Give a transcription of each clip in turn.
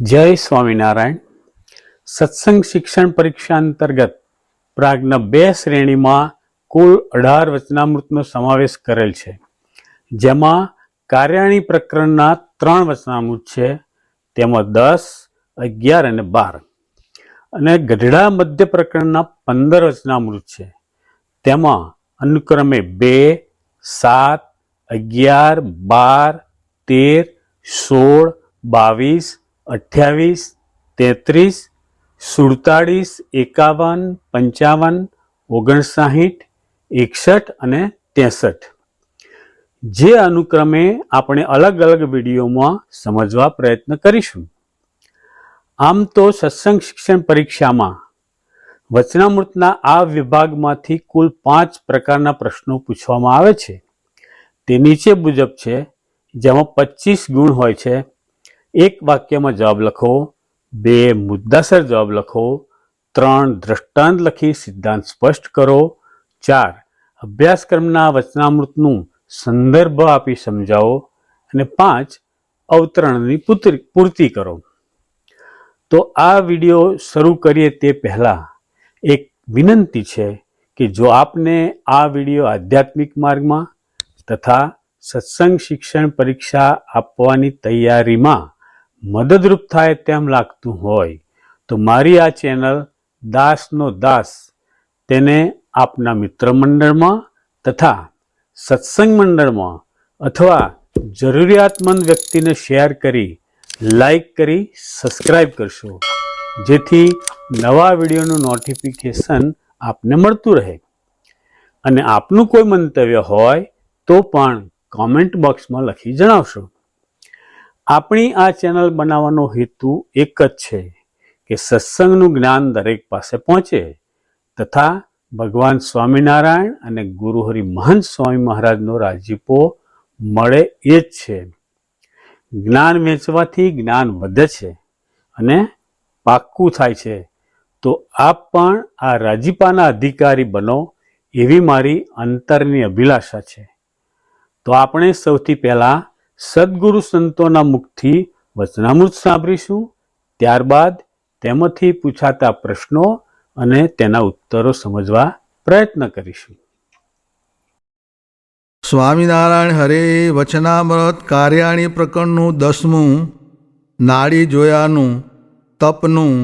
જય સ્વામિનારાયણ. સત્સંગ શિક્ષણ પરીક્ષા અંતર્ગત પ્રાગના બે શ્રેણીમાં કુલ અઢાર વચનામૃતનો સમાવેશ કરેલ છે. જેમાં કાર્યાણી પ્રકરણના ત્રણ વચનામૃત છે, તેમાં દસ, અગિયાર અને બાર. અને ગઢડા મધ્ય પ્રકરણના પંદર વચનામૃત છે. તેમાં અનુક્રમે બે, સાત, અગિયાર, બાર, તેર, સોળ, બાવીસ અઠ્યાવીસ, તેત્રીસ, સુડતાળીસ, એકાવન, પંચાવન, ઓગણસાહીઠ, એકસઠ અને ત્રેસઠ. જે અનુક્રમે આપણે અલગ અલગ વિડીયોમાં સમજવા પ્રયત્ન કરીશું. આમ તો સત્સંગ શિક્ષણ પરીક્ષામાં વચનામૃતના આ વિભાગમાંથી કુલ પાંચ પ્રકારના પ્રશ્નો પૂછવામાં આવે છે. તે નીચે મુજબ છે, જેમાં પચીસ ગુણ હોય છે એક વાક્યમાં જવાબ લખો, બે મુદ્દાસર જવાબ લખો, ત્રણ દ્રષ્ટાંત લખી સિદ્ધાંત સ્પષ્ટ કરો, ચાર અભ્યાસક્રમના વચનામૃતનું સંદર્ભ આપી સમજાવો અને પાંચ અવતરણની પૂર્તિ- કરો. તો આ વીડિયો શરૂ કરીએ તે પહેલાં એક વિનંતી છે કે જો આપને આ વીડિયો આધ્યાત્મિક માર્ગમાં તથા સત્સંગ શિક્ષણ પરીક્ષા આપવાની તૈયારીમાં મદદરૂપ થાય તેમ લાગતું હોય, તો મારી આ ચેનલ દાસનો દાસ તેને આપના મિત્ર મંડળમાં તથા સત્સંગ મંડળમાં અથવા જરૂરિયાતમંદ વ્યક્તિને શેર કરી, લાઈક કરી સબસ્ક્રાઈબ કરશો. જેથી નવા વિડીયોનું નોટિફિકેશન આપને મળતું રહે. અને આપનું કોઈ મંતવ્ય હોય તો પણ કોમેન્ટ બોક્સમાં લખી જણાવશો. આપણી આ ચેનલ બનાવવાનો હેતુ એક જ છે કે સત્સંગનું જ્ઞાન દરેક પાસે પહોંચે, તથા ભગવાન સ્વામિનારાયણ અને ગુરુહરિ મહંત સ્વામી મહારાજનો રાજીપો મળે એ જ છે. જ્ઞાન વેચવાથી જ્ઞાન વધે છે અને પાક્કું થાય છે. તો આપ પણ આ રાજીપાના અધિકારી બનો એવી મારી અંતરની અભિલાષા છે. તો આપણે સૌથી પહેલા સદગુરુ સંતોના મુખથી વચનામૃત સાંભળીશું. ત્યારબાદ તેમાંથી પૂછાતા પ્રશ્નો અને તેના ઉત્તરો સમજવા પ્રયત્ન કરીશું. સ્વામિનારાયણ હરે વચનામૃત કાર્યાણી પ્રકરણનું દસમું, નાડી જોયાનું, તપનું.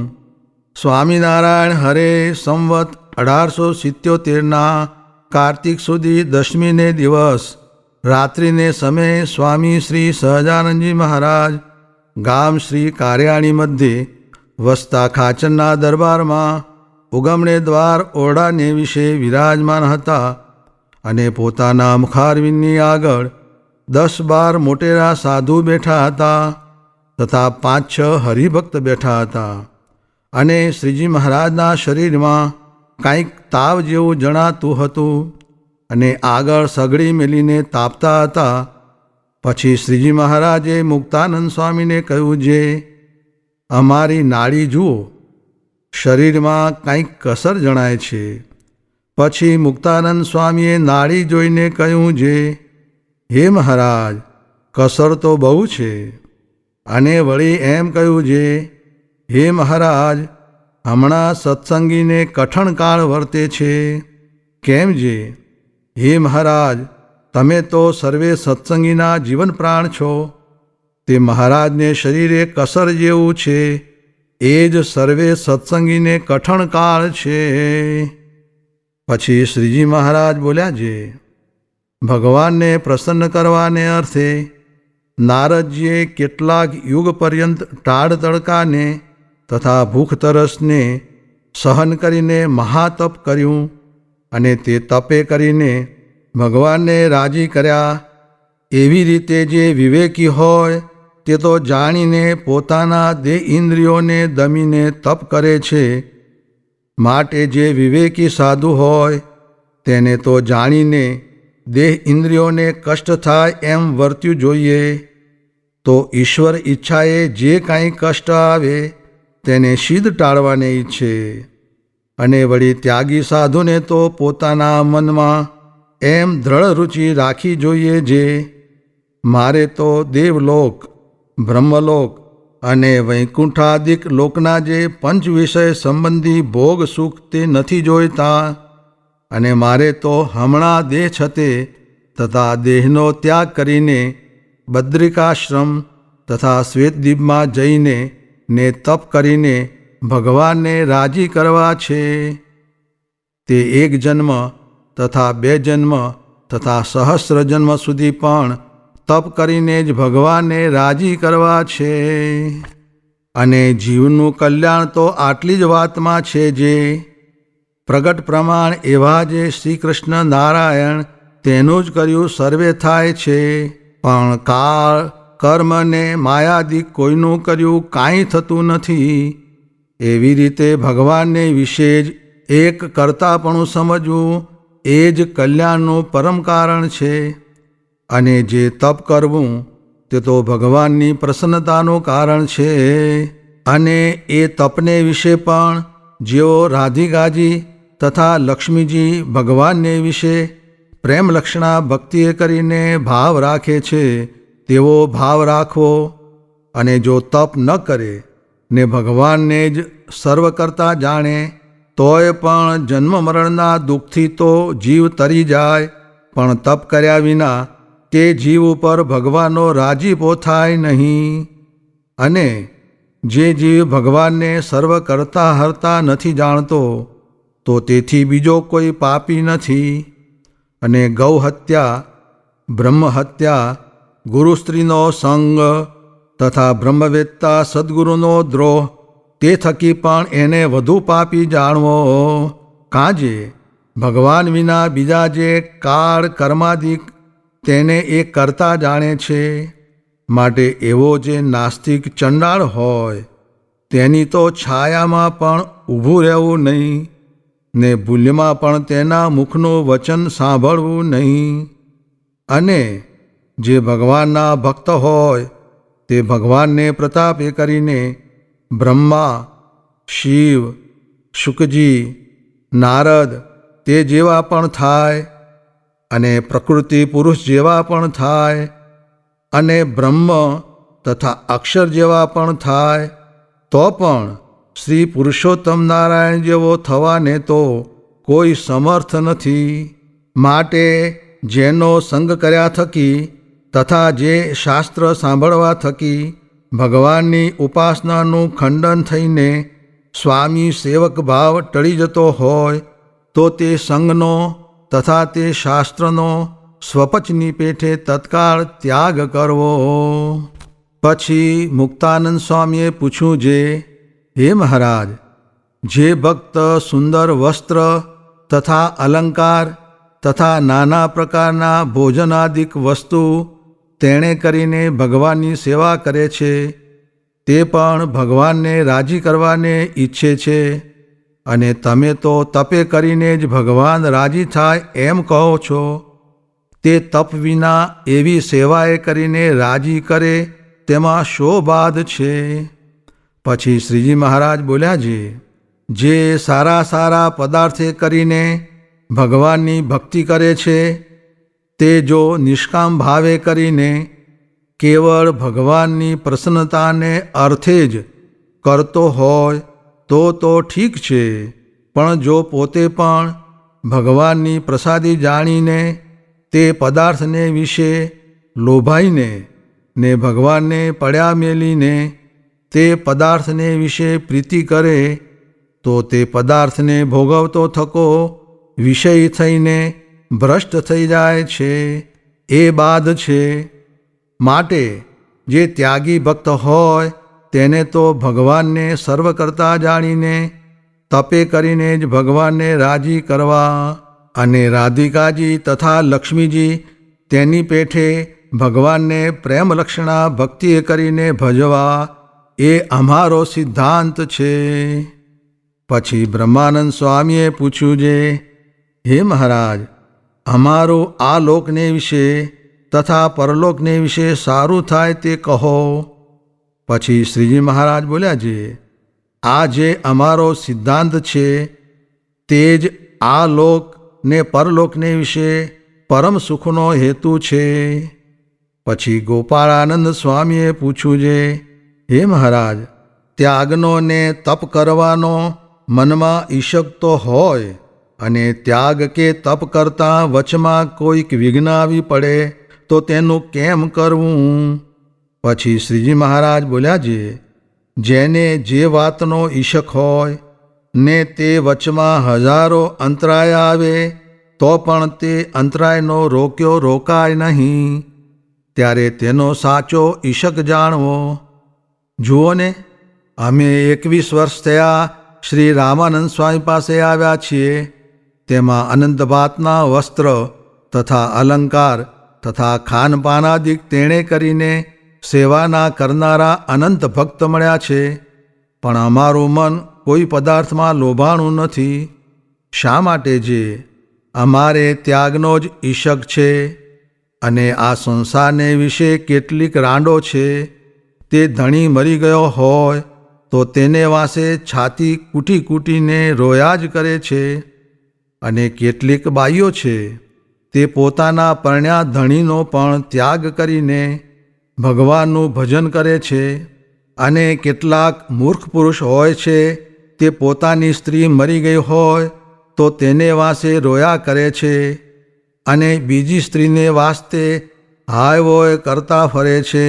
સ્વામિનારાયણ હરે સંવત અઢારસો સિત્યોતેરના કાર્તિક સુધી દશમીને દિવસ રાત્રિને સમયે સ્વામી શ્રી સહજાનંદજી મહારાજ. ગામ શ્રી કાર્યાણી મધ્યે વસતા ખાચરના દરબારમાં ઉગમણે દ્વાર ઓરડાને વિશે વિરાજમાન હતા અને પોતાના મુખારવિંદની આગળ દસ બાર મોટેરા સાધુ બેઠા હતા તથા પાંચ છ હરિભક્ત બેઠા હતા. અને શ્રીજી મહારાજના શરીરમાં કાંઈક તાવ જેવું જણાતું હતું. અને આગળ સગડી મેલીને તાપતા હતા. પછી શ્રીજી મહારાજે મુક્તાનંદ સ્વામીને કહ્યું, જે અમારી નાડી જુઓ, શરીરમાં કંઈક કસર જણાય છે. પછી મુક્તાનંદ સ્વામીએ નાડી જોઈને કહ્યું, જે હે મહારાજ, કસર તો બહુ છે. અને વળી એમ કહ્યું, જે હે મહારાજ, હમણાં સત્સંગીને કઠણ કાળ વર્તે છે. કેમ જે? હે મહારાજ, તમે તો સર્વે સત્સંગીના જીવન પ્રાણ છો. તે મહારાજને શરીરે કસર જેવું છે. એ જ સર્વે સત્સંગીને કઠણ કાળ છે. પછી શ્રીજી મહારાજ બોલ્યા છે ભગવાનને પ્રસન્ન કરવાને અર્થે નારદજીએ કેટલાક યુગ પર્યંત ટાળ તડકાને તથા ભૂખ તરસને સહન કરીને મહાતપ કર્યું અને તે તપે કરીને ભગવાનને રાજી કર્યા. એવી રીતે જે વિવેકી હોય, તે તો જાણીને પોતાના દેહ ઇન્દ્રિયોને દમીને તપ કરે છે. માટે જે વિવેકી સાધુ હોય, તેને તો જાણીને દેહ ઇન્દ્રિયોને કષ્ટ થાય એમ વર્ત્યું જોઈએ. તો ઈશ્વર ઈચ્છાએ જે કાંઈ કષ્ટ આવે, તેને સિદ્ધ ટાળવાને ઈચ્છે. અને વળી ત્યાગી સાધુને તો પોતાના મનમાં એમ દ્રઢ રુચિ રાખી જોઈએ જે, મારે તો દેવલોક, બ્રહ્મલોક અને વૈકુંઠાદિક લોકના જે પંચ વિષય સંબંધી ભોગ સુખ તે નથી જોઈતા અને મારે તો હમણાં દેહ છતે તથા દેહનો ત્યાગ કરીને બદ્રિકાશ્રમ તથા શ્વેતદ્વીપમાં જઈને ને તપ કરીને ભગવાનને રાજી કરવા છે. તે એક જન્મ તથા બે જન્મ તથા સહસ્ર જન્મ સુધી પણ તપ કરીને જ ભગવાનને રાજી કરવા છે. અને જીવનું કલ્યાણ તો આટલી જ વાતમાં છે જે પ્રગટ પ્રમાણ એવા જે શ્રી કૃષ્ણ નારાયણ તેનું જ કર્યું સર્વે થાય છે. પણ કાળ, કર્મ ને માયાદિક કોઈનું કર્યું કાંઈ થતું નથી. એવી રીતે ભગવાનને વિશે જ એક કરતાપણું સમજવું એ જ કલ્યાણનું પરમ કારણ છે. અને જે તપ કરવું તે તો ભગવાનની પ્રસન્નતાનું કારણ છે. અને એ તપને વિશે પણ જેઓ રાધિકાજી તથા લક્ષ્મીજી ભગવાનને વિશે પ્રેમલક્ષણા ભક્તિએ કરીને ભાવ રાખે છે, તેવો ભાવ રાખવો અને જો તપ ન કરે, ને ભગવાનને જ સર્વ કરતા જાણે તોય પણ જન્મ મરણના દુઃખથી તો જીવ તરી જાય, પણ તપ કર્યા વિના તે જીવ ઉપર ભગવાનનો રાજીપો થાય નહીં. અને જે જીવ ભગવાનને સર્વ કરતા હરતા નથી જાણતો, તો તેથી બીજો કોઈ પાપી નથી. અને ગૌ હત્યા બ્રહ્મ હત્યા ગુરુ સંગ તથા બ્રહ્મવેત્તા સદગુરુનો દ્રોહ તે થકી પણ એને વધુ પાપી જાણવો. કાજે, ભગવાન વિના બીજા જે કાળ કર્માદિક તેને એ કરતા જાણે છે. માટે એવો જે નાસ્તિક ચંડાળ હોય, તેની તો છાયામાં પણ ઊભું રહેવું નહીં, ને ભૂલ્યમાં પણ તેના મુખનું વચન સાંભળવું નહીં. અને જે ભગવાનના ભક્ત હોય, તે ભગવાનને પ્રતાપે કરીને બ્રહ્મા, શિવ, શુકજી, નારદ તે જેવા પણ થાય અને પ્રકૃતિ પુરુષ જેવા પણ થાય અને બ્રહ્મ તથા અક્ષર જેવા પણ થાય, તો પણ શ્રી પુરુષોત્તમ નારાયણ જેવો થવાને તો કોઈ સમર્થ નથી. માટે જેનો સંગ કર્યા થકી તથા જે શાસ્ત્ર સાંભળવા થકી ભગવાનની ઉપાસનાનું ખંડન થઈને સ્વામી સેવક ભાવ ટળી જતો હોય, તો તે સંગનો તથા તે શાસ્ત્રનો સ્વપચની પેઠે તત્કાળ ત્યાગ કરવો. પછી મુક્તાનંદ સ્વામીએ પૂછ્યું જે, હે મહારાજ, જે ભક્ત સુંદર વસ્ત્ર તથા અલંકાર તથા નાના પ્રકારના ભોજનાદિક વસ્તુ તેણે કરીને ભગવાનની સેવા કરે છે. તે પણ ભગવાનને રાજી કરવાને ઈચ્છે છે. અને તમે તો તપે કરીને જ ભગવાન રાજી થાય એમ કહો છો. તે તપ વિના એવી સેવાએ કરીને રાજી કરે તેમાં શો બાદ છે? પછી શ્રીજી મહારાજ બોલ્યા છે જે સારા સારા પદાર્થે કરીને ભગવાનની ભક્તિ કરે છે તે જો નિષ્કામ ભાવે કરીને કેવળ ભગવાનની પ્રસન્નતાને અર્થે જ કરતો હોય, તો તો ઠીક છે. પણ જો પોતે પણ ભગવાનની પ્રસાદી જાણીને તે પદાર્થને વિશે લોભાઈને ને ભગવાનને પડ્યા મેલીને તે પદાર્થને વિશે પ્રીતિ કરે, તો તે પદાર્થને ભોગવતો થકો વિષય થઈને ભ્રષ્ટ થઈ જાય છે, એ બાદ છે. માટે જે ત્યાગી ભક્ત હોય, તેને તો ભગવાનને સર્વ કરતા જાણીને, તપે કરીને જ ભગવાનને રાજી કરવા અને રાધિકાજી તથા લક્ષ્મીજી તેની પેઠે ભગવાનને પ્રેમલક્ષણા ભક્તિએ કરીને ભજવા, એ અમારો સિદ્ધાંત છે. પછી બ્રહ્માનંદ સ્વામીએ પૂછ્યું જે, હે મહારાજ અમારું આ લોકને વિશે તથા પરલોકને વિશે સારું થાય તે કહો. પછી શ્રીજી મહારાજ બોલ્યા છે આ જે અમારો સિદ્ધાંત છે, તે જ આ લોક ને પરલોકને વિશે પરમ સુખનો હેતુ છે. પછી ગોપાળાનંદ સ્વામીએ પૂછ્યું છે હે મહારાજ, ત્યાગનો ને તપ કરવાનો મનમાં ઈશક તો હોય અને ત્યાગ કે તપ કરતાં વચમાં કોઈક વિઘ્ન આવી પડે, તો તેનું કેમ કરવું? પછી શ્રીજી મહારાજ બોલ્યા છે જેને જે વાતનો ઈશક હોય, ને તે વચમાં હજારો અંતરાય આવે, તો પણ તે અંતરાયનો રોક્યો રોકાય નહીં. ત્યારે તેનો સાચો ઈશક જાણવો. જુઓ ને, અમે એકવીસ વર્ષ થયા શ્રી રામાનંદ સ્વામી પાસે આવ્યા છીએ. તેમાં અનંતભાતના વસ્ત્ર તથા અલંકાર તથા ખાનપાનાદિક તેણે કરીને સેવાના કરનારા અનંત ભક્ત મળ્યા છે. પણ અમારું મન કોઈ પદાર્થમાં લોભાણું નથી. શા માટે જે? અમારે ત્યાગનો જ ઈશક છે અને આ સંસારને વિશે કેટલીક રાંડો છે. તે ધણી મરી ગયો હોય તો તેને વાંસે છાતી કૂટી કૂટીને રોયા જ કરે છે. અને કેટલીક બાઈઓ છે, તે પોતાના પરણ્યા ધણીનો પણ ત્યાગ કરીને ભગવાનનું ભજન કરે છે અને કેટલાક મૂર્ખ પુરુષ હોય છે, તે પોતાની સ્ત્રી મરી ગઈ હોય તો તેને વાંસે રોયા કરે છે અને બીજી સ્ત્રીને વાસ્તે હાય વોય કરતા ફરે છે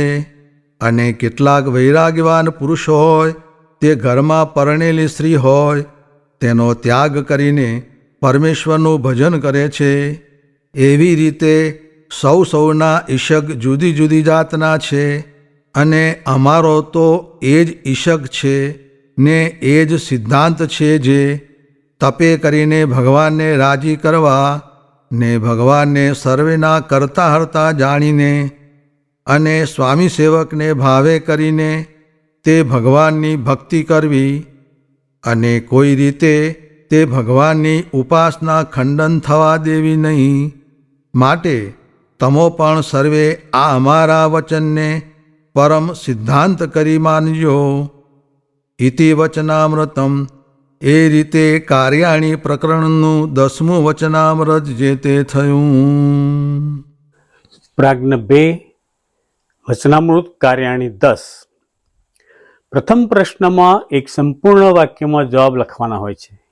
અને કેટલાક વૈરાગ્યવાન પુરુષ હોય, તે ઘરમાં પરણેલી સ્ત્રી હોય, તેનો ત્યાગ કરીને પરમેશ્વરનું ભજન કરે છે. એવી રીતે સૌ સૌના ઈશક જુદી જુદી જાતના છે અને અમારો તો એ જ ઈશક છે ને એ જ સિદ્ધાંત છે જે તપે કરીને ભગવાનને રાજી કરવા ને ભગવાનને સર્વેના કરતા હરતા જાણીને અને સ્વામી સેવકને ભાવે કરીને તે ભગવાનની ભક્તિ કરવી અને કોઈ રીતે તે ભગવાનની ઉપાસના ખંડન થવા દેવી નહીં. માટે તમો પણ સર્વે આ અમારા વચનને પરમ સિદ્ધાંત કરી માનજો. ઇતિ વચનામૃતમ. એ રીતે કાર્યાણી પ્રકરણનું દસમું વચનામૃત જે તે થયું. પ્રાજ્ઞ બે, વચનામૃત કાર્યાણી દસ. પ્રથમ પ્રશ્નમાં એક સંપૂર્ણ વાક્યમાં જવાબ લખવાના હોય છે.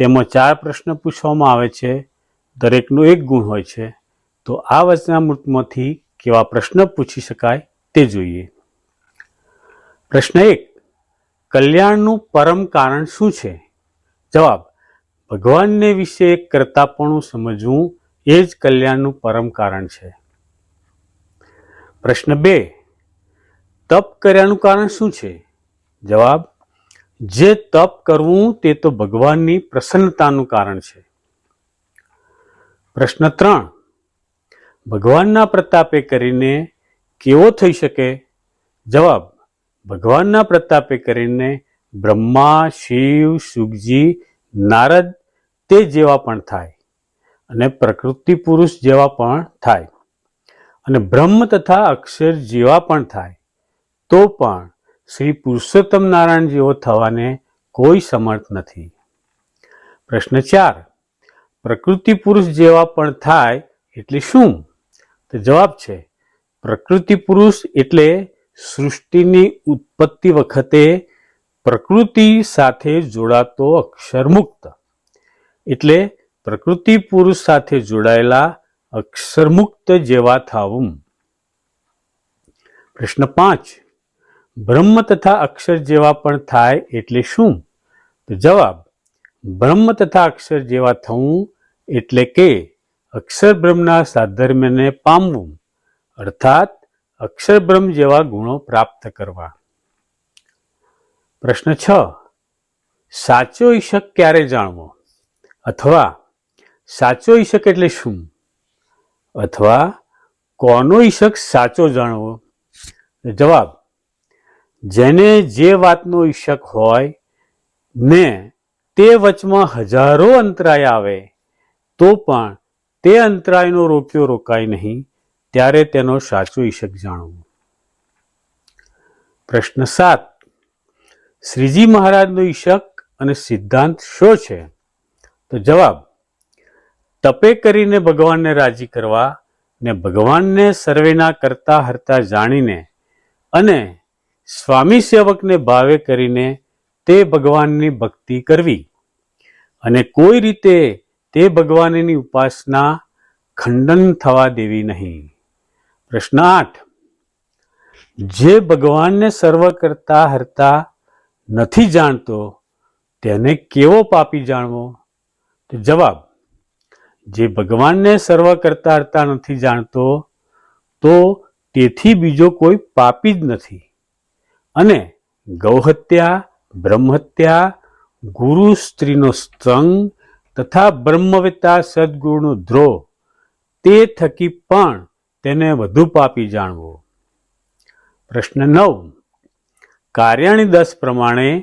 તેમાં ચાર પ્રશ્ન પૂછવામાં આવે છે. દરેકનો એક ગુણ હોય છે. તો આ વચનામૃતમાંથી કેવા પ્રશ્ન પૂછી શકાય તે જોઈએ. પ્રશ્ન એક, કલ્યાણનું પરમ કારણ શું છે? જવાબ, ભગવાનને વિશે કરતાપણું સમજવું એ જ કલ્યાણનું પરમ કારણ છે. પ્રશ્ન બે, તપ કર્યાનું કારણ શું છે? જવાબ જે તપ કરવું તે તો ભગવાનની પ્રસન્નતાનું કારણ છે. પ્રશ્ન ત્રણ. ભગવાનના પ્રતાપે કરીને કેવો થઈ શકે? જવાબ. ભગવાનના પ્રતાપે કરીને બ્રહ્મા, શિવ, સુખજી, નારદ તે જેવા પણ થાય અને પ્રકૃતિ પુરુષ જેવા પણ થાય અને બ્રહ્મ તથા અક્ષર જેવા પણ થાય તો પણ શ્રી પુરુષોત્તમ નારાયણ જેવો થવાને કોઈ સમર્થ નથી. પ્રશ્ન ચાર, પ્રકૃતિ પુરુષ જેવા પણ થાય એટલે શું? તો જવાબ છે, પ્રકૃતિ પુરુષ એટલે સૃષ્ટિની ઉત્પત્તિ વખતે પ્રકૃતિ સાથે જોડાતો અક્ષરમુક્ત. એટલે પ્રકૃતિ પુરુષ સાથે જોડાયેલા અક્ષરમુક્ત જેવા થાવું પ્રશ્ન પાંચ બ્રહ્મ તથા અક્ષર જેવા પણ થાય એટલે શું? તો જવાબ, બ્રહ્મ તથા અક્ષર જેવા થવું એટલે કે અક્ષર બ્રહ્મના સાધર્મ્યને પામવું, અર્થાત અક્ષર બ્રહ્મ જેવા ગુણો પ્રાપ્ત કરવા. પ્રશ્ન છ, સાચો ઈશક ક્યારે જાણવો? અથવા સાચો ઈશક એટલે શું? અથવા કોનો ઈશક સાચો જાણવો? જવાબ જેને જે વાતનો ઈશક હોય ને તે વચમાં હજારો અંતરાય આવે, તો પણ તે અંતરાયનો રોક્યો રોકાય નહીં, ત્યારે તેનો સાચો ઈશક જાણવો. પ્રશ્ન સાત. શ્રીજી મહારાજનો ઈશક અને સિદ્ધાંત શો છે? તો જવાબ, તપે કરીને ભગવાનને રાજી કરવા ને ભગવાનને સર્વેના કરતા હરતા જાણીને અને સ્વામી સેવકને ભાવે કરીને તે ભગવાનની ભક્તિ કરવી અને કોઈ રીતે તે ભગવાનની ઉપાસના ખંડન થવા દેવી નહીં. પ્રશ્ન આઠ. જે ભગવાનને સર્વ કરતા હરતા નથી જાણતો, તેને કેવો પાપી જાણવો? તો જવાબ, જે ભગવાનને સર્વ કરતા હરતા નથી જાણતો, તો તેથી બીજો કોઈ પાપી જ નથી. અને ગૌહત્યા, બ્રહ્મહત્યા, ગુરુ સ્ત્રીનો સ્તંગ તથા બ્રહ્મવેતા સદગુરુનો દ્રોહ, તે થકી પણ તેને વધુ પાપી જાણવો. પ્રશ્ન નવ. કાર્યાણી દસ પ્રમાણે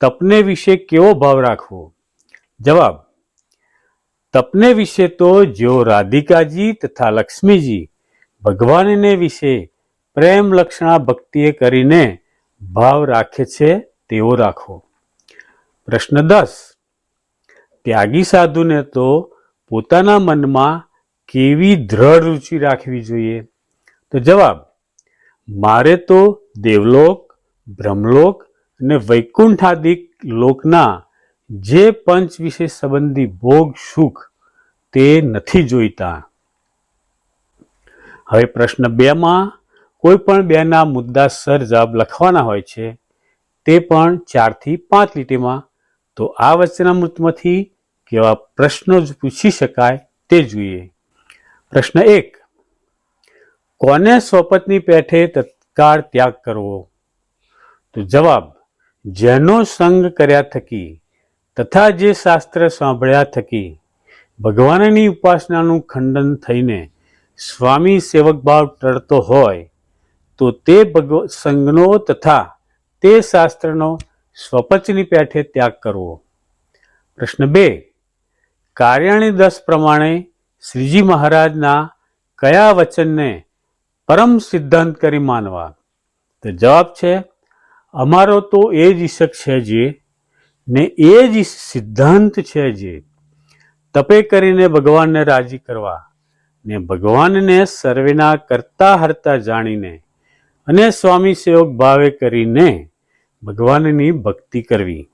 તપને વિશે કેવો ભાવ રાખવો? જવાબ. તપને વિશે તો જેઓ રાધિકાજી તથા લક્ષ્મીજી ભગવાનને વિશે પ્રેમ લક્ષણા ભક્તિએ કરીને ભાવ રાખે છે તેવો રાખો. પ્રશ્ન દસ. ત્યાગી સાધુને તો પોતાના મનમાં કેવી દ્રઢ રુચિ રાખવી જોઈએ? તો જવાબ, મારે તો દેવલોક, બ્રહ્મલોક અને વૈકુંઠાદિક લોકના જે પંચ વિશે સંબંધી ભોગ સુખ તે નથી જોઈતા. હવે પ્રશ્ન બેમાં કોઈ પણ બેના મુદ્દાસર જવાબ લખવાના હોય છે, તે પણ ચારથી પાંચ લીટીમાં. તો આ વચ્ચેના મૃતમાંથી કેવા પ્રશ્નો જ પૂછી શકાય તે જોઈએ. પ્રશ્ન એક, કોને સ્વપતની પેઠે તત્કાળ ત્યાગ કરવો? તો જવાબ, જેનો સંગ કર્યા થકી તથા જે શાસ્ત્ર સાંભળ્યા થકી ભગવાનની ઉપાસનાનું ખંડન થઈને સ્વામી સેવક ભાવ ટળતો હોય તો તે ભગવ, સંઘનો તથા તે શાસ્ત્રનો સ્વપચની પેઠે ત્યાગ કરવો. પ્રશ્ન બે. કાર્યાણી દસ પ્રમાણે શ્રીજી મહારાજના કયા વચનને પરમ સિદ્ધાંત કરી માનવા? તો જવાબ છે, અમારો તો એ જ ઈશક છે જે, ને એ જ સિદ્ધાંત છે જે. તપે કરીને ભગવાનને રાજી કરવા, ને ભગવાનને સર્વેના કરતા હરતા જાણીને અને સ્વામી સેવક ભાવે કરીને ભગવાનની ભક્તિ કરવી.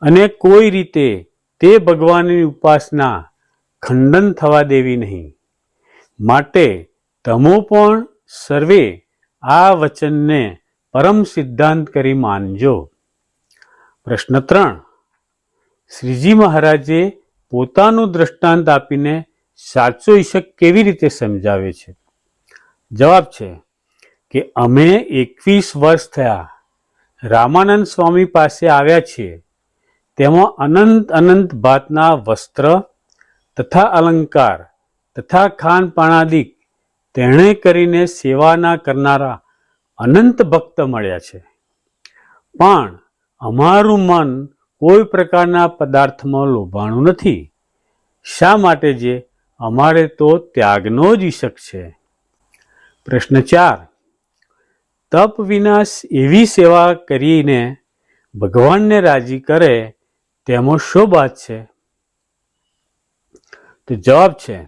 અને કોઈ રીતે તે ભગવાનની ઉપાસના ખંડન થવા દેવી નહીં. માટે તમો પણ સર્વે આ વચનને પરમ સિદ્ધાંત કરી માનજો. પ્રશ્ન ત્રણ. શ્રીજી મહારાજે પોતાનું દ્રષ્ટાંત આપીને સાચો ઈશક કેવી રીતે સમજાવે છે? જવાબ છે કે અમે એકવીસ વર્ષ થયા રામાનંદ સ્વામી પાસે આવ્યા છીએ. તેમાં અનંત અનંત ભાતના વસ્ત્ર તથા અલંકાર તથા ખાનપાણાદિક તેણે કરીને સેવાના કરનારા અનંત ભક્ત મળ્યા છે. પણ અમારું મન કોઈ પ્રકારના પદાર્થમાં લોભાણું નથી. શા માટે જે અમારે તો ત્યાગનો જ ઈશક છે? પ્રશ્ન ચાર. તપ વિનાશ એવી સેવા કરીને ભગવાનને રાજી કરે, તેમાં શું વાત છે? તો જવાબ છે,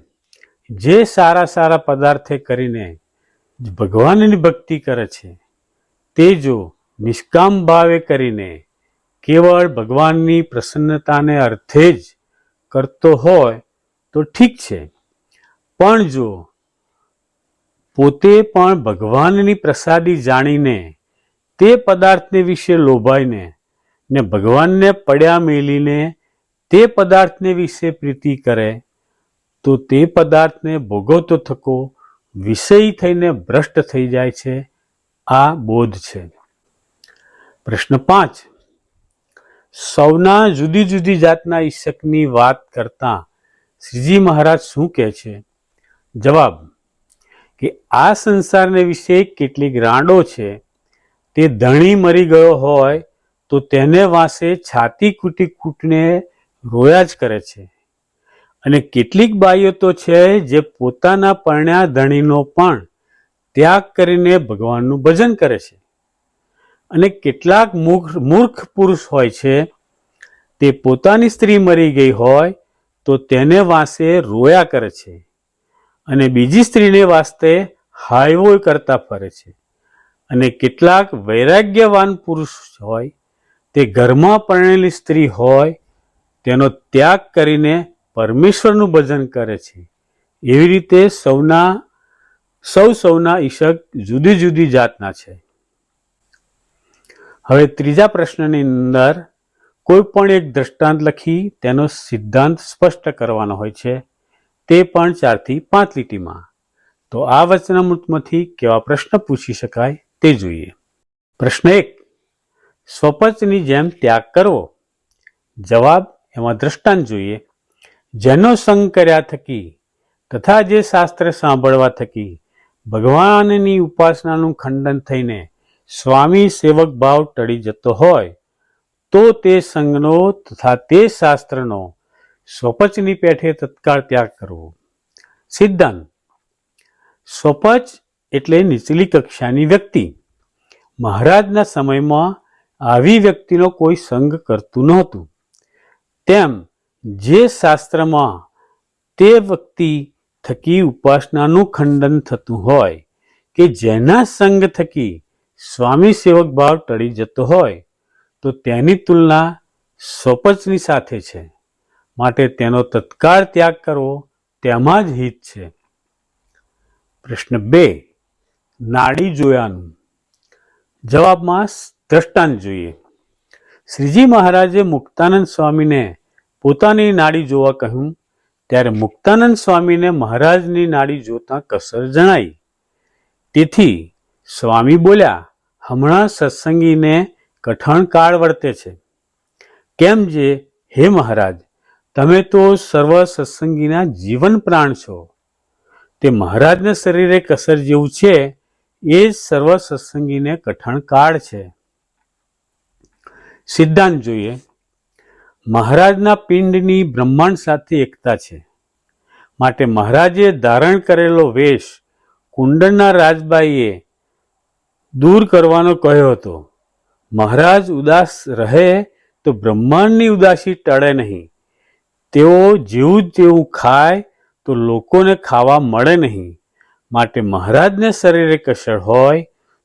જે સારા સારા પદાર્થે કરીને ભગવાનની ભક્તિ કરે છે, તે જો નિષ્કામ ભાવે કરીને કેવળ ભગવાનની પ્રસન્નતાને અર્થે જ કરતો હોય તો ઠીક છે. પણ જો પોતે પણ ભગવાનની પ્રસાદી જાણીને તે પદાર્થને વિશે લોભાઈને ને ભગવાનને પડ્યા મેલીને તે પદાર્થને વિશે પ્રીતિ કરે, તો તે પદાર્થને ભોગવતો થકો વિષય થઈને ભ્રષ્ટ થઈ જાય છે. આ બોધ છે. પ્રશ્ન પાંચ. સૌના જુદી જુદી જાતના ઈશકની વાત કરતા શ્રીજી મહારાજ શું કહે છે? જવાબ કે આ સંસારને વિશે કેટલીક રાંડો છે, તે ધણી મરી ગયો હોય તો તેને વાંસે છાતી કૂટી કૂટને રોયા જ કરે છે. અને કેટલીક બાઈઓ તો છે જે પોતાના પરણ્યા ધણીનો પણ ત્યાગ કરીને ભગવાનનું ભજન કરે છે. અને કેટલાક મૂર્ખ મૂર્ખ પુરુષ હોય છે, તે પોતાની સ્ત્રી મરી ગઈ હોય તો તેને વાંસે રોયા કરે છે. અને બીજી સ્ત્રીને વાસ્તે હાઈવો કરતા ફરે છે. અને કેટલાક વૈરાગ્યવાન પુરુષ હોય, તે ઘરમાં પરણેલી સ્ત્રી હોય, તેનો ત્યાગ કરીને પરમેશ્વરનું ભજન કરે છે. એવી રીતે સૌના, સૌ સૌના ઈશક જુદી જુદી જાતના છે. હવે ત્રીજા પ્રશ્નની અંદર કોઈ પણ એક દ્રષ્ટાંત લખી તેનો સિદ્ધાંત સ્પષ્ટ કરવાનો હોય છે. તે પણ ચારથી પાંચ લીટીમાં. તો આ વચનામૃતમાંથી કેવા પ્રશ્ન પૂછી શકાય તે જોઈએ. પ્રશ્ન એક, સ્વપચની જેમ ત્યાગ કરવો. જવાબ, એમાં દ્રષ્ટાંત જોઈએ. જેનો સંગ કર્યા થકી તથા જે શાસ્ત્ર સાંભળવા થકી ભગવાનની ઉપાસનાનું ખંડન થઈને સ્વામી સેવક ભાવ ટળી જતો હોય, તો તે સંઘનો તથા તે શાસ્ત્રનો સ્વપચની પેઠે તત્કાળ ત્યાગ કરવો. સિદ્ધાંત. સ્વપચ એટલે નીચલી કક્ષાની વ્યક્તિ. મહારાજના સમયમાં આવી વ્યક્તિનો કોઈ સંગ કરતું નહોતું. તેમ જે શાસ્ત્રમાં તે વ્યક્તિ થકી ઉપાસનાનું ખંડન થતું હોય કે જેના સંગ થકી સ્વામી સેવક ભાવ ટળી જતો હોય, તો તેની તુલના સ્વપચની સાથે છે. માટે તેનો તત્કાળ ત્યાગ કરવો તેમાં જ હિત છે. પ્રશ્ન બે, નાડી જોયાનું. જવાબમાં દ્રષ્ટાંત જોઈએ. શ્રીજી મહારાજે મુક્તાનંદ સ્વામીને પોતાની નાડી જોવા કહ્યું, ત્યારે મુક્તાનંદ સ્વામીને મહારાજની નાડી જોતા કસર જણાઈ. તેથી સ્વામી બોલ્યા, હમણાં સત્સંગીને કઠણ કાળ વર્તે છે. કેમ જે? હે મહારાજ તમે તો સર્વ સત્સંગીના જીવન પ્રાણ છો. તે મહારાજના શરીરે કસર જેવું છે, એ જ સર્વ સત્સંગીને કઠણ કાળ છે. સિદ્ધાંત જોઈએ. મહારાજના પિંડની બ્રહ્માંડ સાથે એકતા છે. માટે મહારાજે ધારણ કરેલો વેશ કુંડળના રાજબાઈએ દૂર કરવાનો કહ્યો હતો. મહારાજ ઉદાસ રહે તો બ્રહ્માંડની ઉદાસી ટળે નહીં. તેઓ જેવું તેવું ખાય તો લોકોને ખાવા મળે નહીં. માટે મહારાજને શરીરે કસર હોય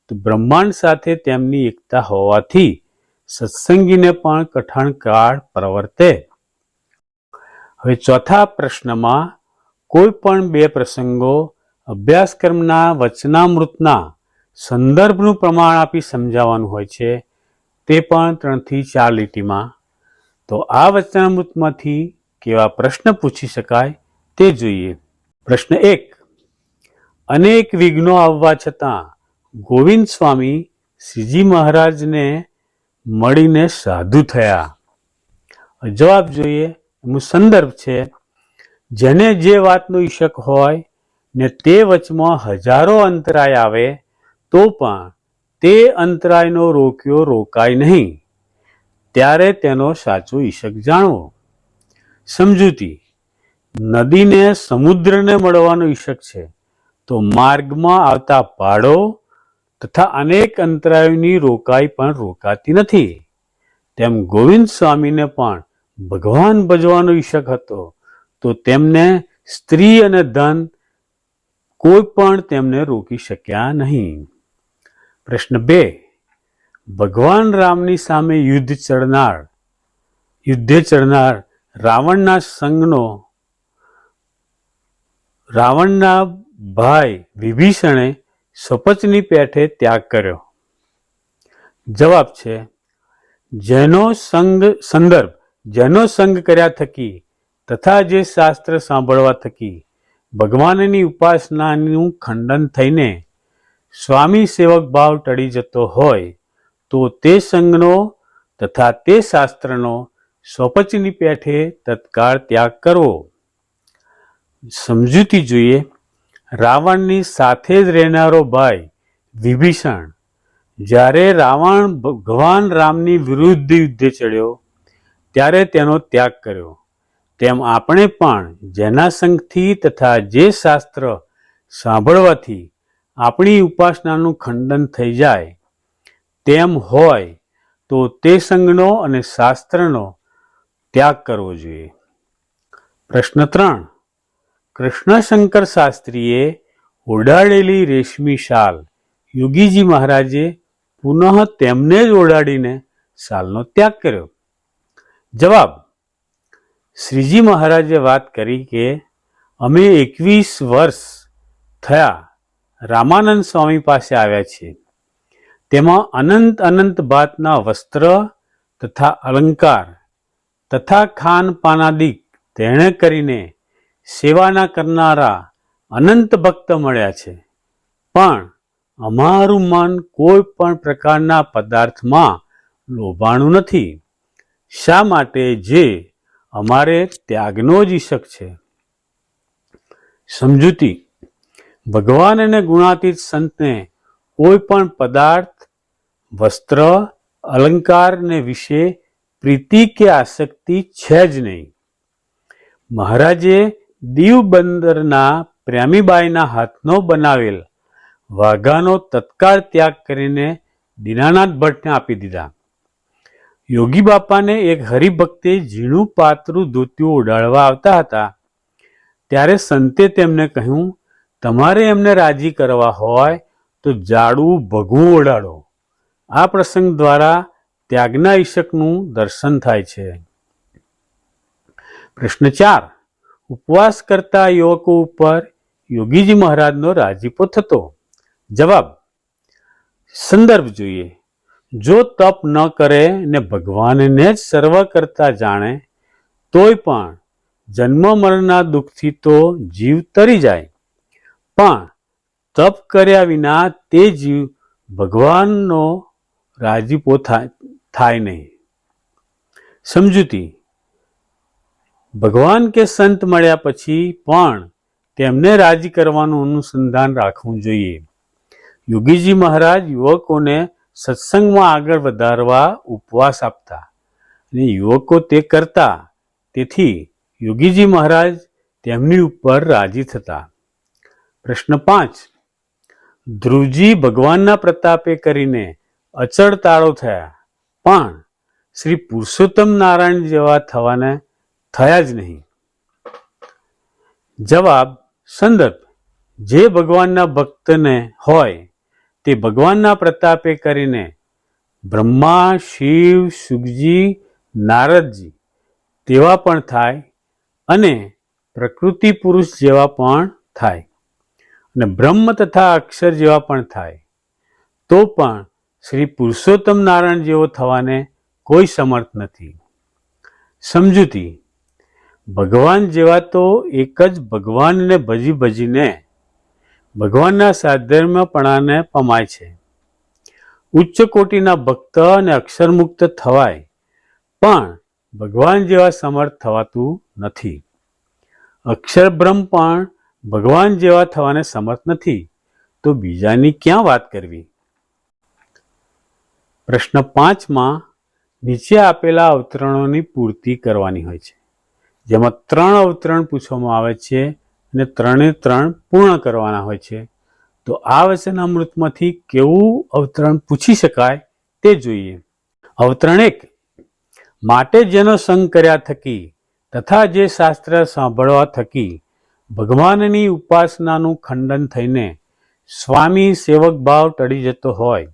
તો બ્રહ્માંડ સાથે તેમની એકતા હોવાથી સત્સંગીને પણ કઠણ કાળ પ્રવર્તે. હવે ચોથા પ્રશ્નમાં કોઈ પણ બે પ્રસંગો અભ્યાસક્રમના વચનામૃતના સંદર્ભનું પ્રમાણ આપી સમજાવવાનું હોય છે, તે પણ ત્રણથી ચાર લીટીમાં. તો આ વચનામૃતમાંથી કેવા પ્રશ્ન પૂછી શકાય તે જોઈએ. પ્રશ્ન એક, અનેક વિઘ્નો આવવા છતાં ગોવિંદ સ્વામી શ્રીજી મહારાજને મળીને સાધુ થયા. જવાબ જોઈએ એનું સંદર્ભ છે, જેને જે વાતનો ઈશક હોય ને તે વચમાં હજારો અંતરાય આવે, તો પણ તે અંતરાયનો રોક્યો રોકાય નહીં. ત્યારે તેનો સાચો ઈશક જાણવો. સમજૂતી. નદીને સમુદ્રને મળવાનો ઈશક છે. તો માર્ગમાં આવતા પાડો તથા અનેક અંતરાયોની રોકાઈ પણ રોકાતી નથી. તેમ ગોવિંદ સ્વામીને પણ ભગવાન ભજવાનો ઈશક હતો. તો તેમને સ્ત્રી અને ધન કોઈ પણ તેમને રોકી શક્યા નહીં. પ્રશ્ન બે. ભગવાન રામની સામે યુદ્ધ ચડનાર, યુદ્ધે ચડનાર રાવણના સંઘનો રાવણના ભાઈ વિભીષણે સપચની પેઠે ત્યાગ કર્યો. જવાબ છે, જેનો સંગ, સંદર્ભ, જેનો સંગ કર્યા થકી, તથા જે શાસ્ત્ર સાંભળવા થકી, ભગવાનની ઉપાસનાનું ખંડન થઈને સ્વામી સેવક ભાવ ટળી જતો હોય, તો તે સંઘનો તથા તે શાસ્ત્રનો સ્વપચની પેઠે તત્કાળ ત્યાગ કરવો. સમજૂતી જોઈએ, રાવણની સાથે જ રહેનારો ભાઈ વિભીષણ. જ્યારે રાવણ ભગવાન રામની વિરુદ્ધ યુદ્ધે ચડ્યો, ત્યારે તેનો ત્યાગ કર્યો. તેમ આપણે પણ જેના સંઘથી તથા જે શાસ્ત્ર સાંભળવાથી આપણી ઉપાસનાનું ખંડન થઈ જાય, તેમ હોય, તો તે સંઘનો અને શાસ્ત્રનો ત્યાગ કરવો જોઈએ. પ્રશ્ન ત્રણ. કૃષ્ણશંકર શાસ્ત્રીએ ઓઢાડેલી રેશમી શાલ યોગીજી મહારાજે પુનઃ તેમને જ ઓડાડીને શાલનો ત્યાગ કર્યો. જવાબ. શ્રીજી મહારાજે વાત કરી કે અમે એકવીસ વર્ષ થયા રામાનંદ સ્વામી પાસે આવ્યા છીએ. તેમાં અનંત અનંત ભાતના વસ્ત્ર તથા અલંકાર તથા ખાન પાનાદિક તેણે કરીને સેવાના કરનારા અનંત ભક્ત મળ્યા છે. પણ અમારું મન કોઈ પણ પ્રકારના પદાર્થમાં લોભાણું નથી. શા માટે જે અમારે ત્યાગનો જ ઈશક છે? સમજૂતી. ભગવાન અને ગુણાતીત સંતને કોઈ પણ પદાર્થ, વસ્ત્ર, અલંકારને વિશે પ્રીતિ કે આસક્તિ છે જ નહીં. મહારાજે દીવ બંદરના પ્રેમીબાઈના હાથનો બનાવેલ વાઘાનો તત્કાળ ત્યાગ કરીને દીનાનાથ ભટ્ટને આપી દીધા. યોગી બાપાને એક હરિભક્તે ઝીણું પાતરું ધોતિયું ઉડાડવા આવતા હતા. ત્યારે સંતે તેમને કહ્યું, તમારે એમને રાજી કરવા હોય તો જાડું ભગવું ઓડાડો આ પ્રસંગ દ્વારા ત્યાગના ઈશકનું દર્શન થાય છે. પ્રશ્ન ચાર. ઉપવાસ કરતા યુવકો ઉપર યોગીજી મહારાજનો રાજીપો થતો. જવાબ. સંદર્ભ જોઈએ. જો તપ ન કરે ને ભગવાનને જ સર્વ કરતા જાણે, તોય પણ જન્મ મરણના દુઃખથી તો જીવ તરી જાય. પણ તપ કર્યા વિના તે જીવ ભગવાનનો રાજીપો થાય થાય નહીં. સમજૂતી. ભગવાન કે સંત મળ્યા પછી પણ તેમને રાજી કરવાનું અનુસંધાન રાખવું જોઈએ. યોગીજી મહારાજ યુવકોને સત્સંગમાં આગળ વધારવા ઉપવાસ આપતા અને યુવકો તે કરતા. તેથી યોગીજી મહારાજ તેમની ઉપર રાજી થતા. પ્રશ્ન પાંચ. ધ્રુવજી ભગવાનના પ્રતાપે કરીને અચળ તાળો થયા. પણ શ્રી પુરુષોત્તમ નારાયણ જેવા થવાને થયા જ નહીં. જવાબ, સંદર્ભ, જે ભગવાનના ભક્તને હોય તે ભગવાનના પ્રતાપે કરીને બ્રહ્મા, શિવ, સુખજી, નારદજી તેવા પણ થાય અને પ્રકૃતિ પુરુષ જેવા પણ થાય અને બ્રહ્મ તથા અક્ષર જેવા પણ થાય. તો પણ શ્રી પુરુષોત્તમ નારાયણ જેવો થવાને કોઈ સમર્થ નથી. સમજૂતી, ભગવાન જેવા તો એક જ ભગવાનને ભજી ભજીને ભગવાનના સાધર્મપણાને પમાય છે. ઉચ્ચ કોટીના ભક્ત અને અક્ષરમુક્ત થવાય, પણ ભગવાન જેવા સમર્થ થવાતું નથી. અક્ષર બ્રહ્મ પણ ભગવાન જેવા થવાને સમર્થ નથી. તો બીજાની ક્યાં વાત કરવી? પ્રશ્ન પાંચમાં નીચે આપેલા અવતરણોની પૂર્તિ કરવાની હોય છે. જેમાં ત્રણ અવતરણ પૂછવામાં આવે છે અને ત્રણે ત્રણ પૂર્ણ કરવાના હોય છે. તો આ વચનામૃતમાંથી કેવું અવતરણ પૂછી શકાય તે જોઈએ. અવતરણ એક, માટે જેનો સંગ કર્યા થકી તથા જે શાસ્ત્ર સાંભળવા થકી ભગવાનની ઉપાસનાનું ખંડન થઈને સ્વામી સેવક ભાવ ટળી જતો હોય.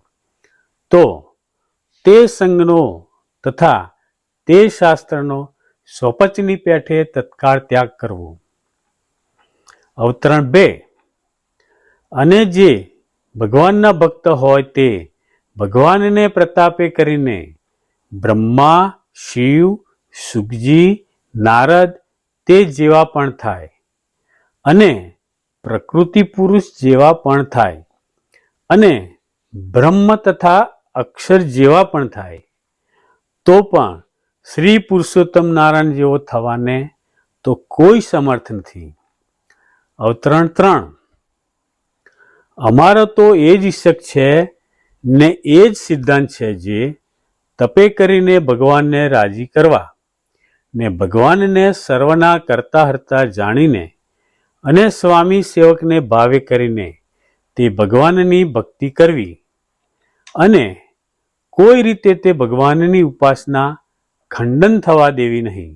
તો તે સંઘનો તથા તે શાસ્ત્રનો સ્વપચની પેઠે તત્કાળ ત્યાગ કરવો. અવતરણ બે. અને જે ભગવાનના ભક્ત હોય તે ભગવાનને પ્રતાપે કરીને બ્રહ્મા, શિવ, સુખજી, નારદ તે જેવા પણ થાય અને પ્રકૃતિ પુરુષ જેવા પણ થાય અને બ્રહ્મ તથા અક્ષર જેવા પણ થાય, તો પણ શ્રી પુરુષોત્તમ નારાયણ જેવો થવાને તો કોઈ સમર્થ નથી. અવતરણ ત્રણ. અમારો તો એ જ ઈશક છે ને એ જ સિદ્ધાંત છે જે તપે કરીને ભગવાનને રાજી કરવા ને ભગવાનને સર્વના કરતા હરતા જાણીને અને સ્વામી સેવકને ભાવે કરીને તે ભગવાનની ભક્તિ કરવી અને કોઈ રીતે તે ભગવાનની ઉપાસના ખંડન થવા દેવી નહીં.